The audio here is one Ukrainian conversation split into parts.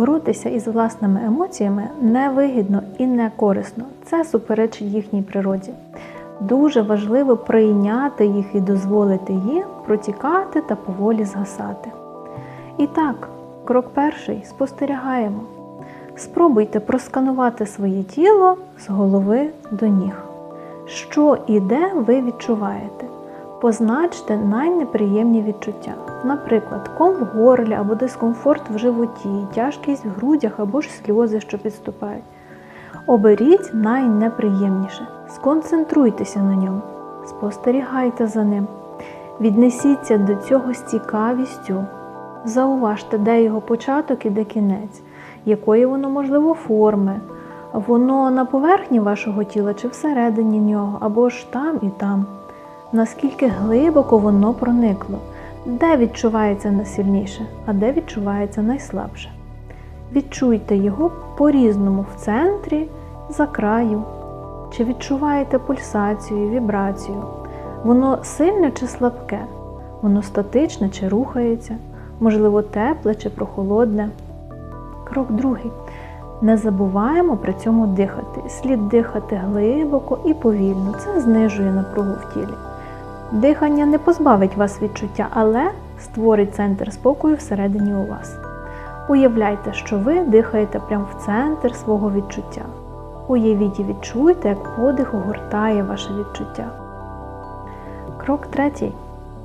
Боротися із власними емоціями невигідно і не корисно. Це суперечить їхній природі. Дуже важливо прийняти їх і дозволити їм протікати та поволі згасати. І так, крок перший спостерігаємо. Спробуйте просканувати своє тіло з голови до ніг. Що і де ви відчуваєте? Позначте найнеприємні відчуття, наприклад, ком в горлі або дискомфорт в животі, тяжкість в грудях або ж сльози, що підступають. Оберіть найнеприємніше, сконцентруйтеся на ньому, спостерігайте за ним, віднесіться до цього з цікавістю, зауважте, де його початок і де кінець, якої воно можливо форми, воно на поверхні вашого тіла чи всередині нього, або ж там і там наскільки глибоко воно проникло, де відчувається найсильніше, а де відчувається найслабше. Відчуйте його по-різному в центрі, за краю. Чи відчуваєте пульсацію, вібрацію? Воно сильне чи слабке? Воно статичне чи рухається, можливо, тепле чи прохолодне. Крок другий. Не забуваємо при цьому дихати. Слід дихати глибоко і повільно. Це знижує напругу в тілі. Дихання не позбавить вас відчуття, але створить центр спокою всередині у вас. Уявляйте, що ви дихаєте прямо в центр свого відчуття. Уявіть і відчуйте, як подих огортає ваше відчуття. Крок третій.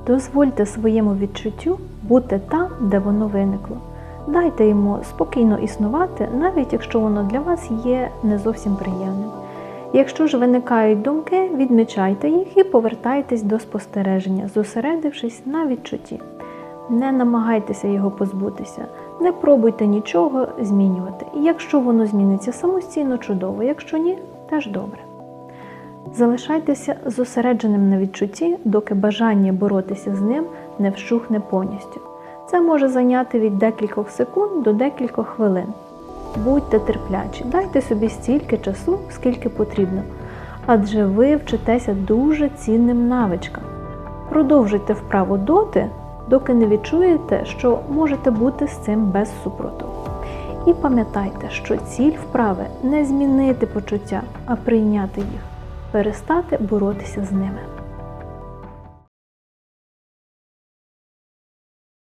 Дозвольте своєму відчуттю бути там, де воно виникло. Дайте йому спокійно існувати, навіть якщо воно для вас є не зовсім приємним. Якщо ж виникають думки, відмічайте їх і повертайтесь до спостереження, зосередившись на відчутті. Не намагайтеся його позбутися, не пробуйте нічого змінювати. Якщо воно зміниться самостійно, чудово, якщо ні, теж добре. Залишайтеся зосередженим на відчутті, доки бажання боротися з ним не вщухне повністю. Це може зайняти від декількох секунд до декількох хвилин. Будьте терплячі, дайте собі стільки часу, скільки потрібно, адже ви вчитеся дуже цінним навичкам. Продовжуйте вправу доти, доки не відчуєте, що можете бути з цим без супротиву. І пам'ятайте, що ціль вправи не змінити почуття, а прийняти їх, перестати боротися з ними.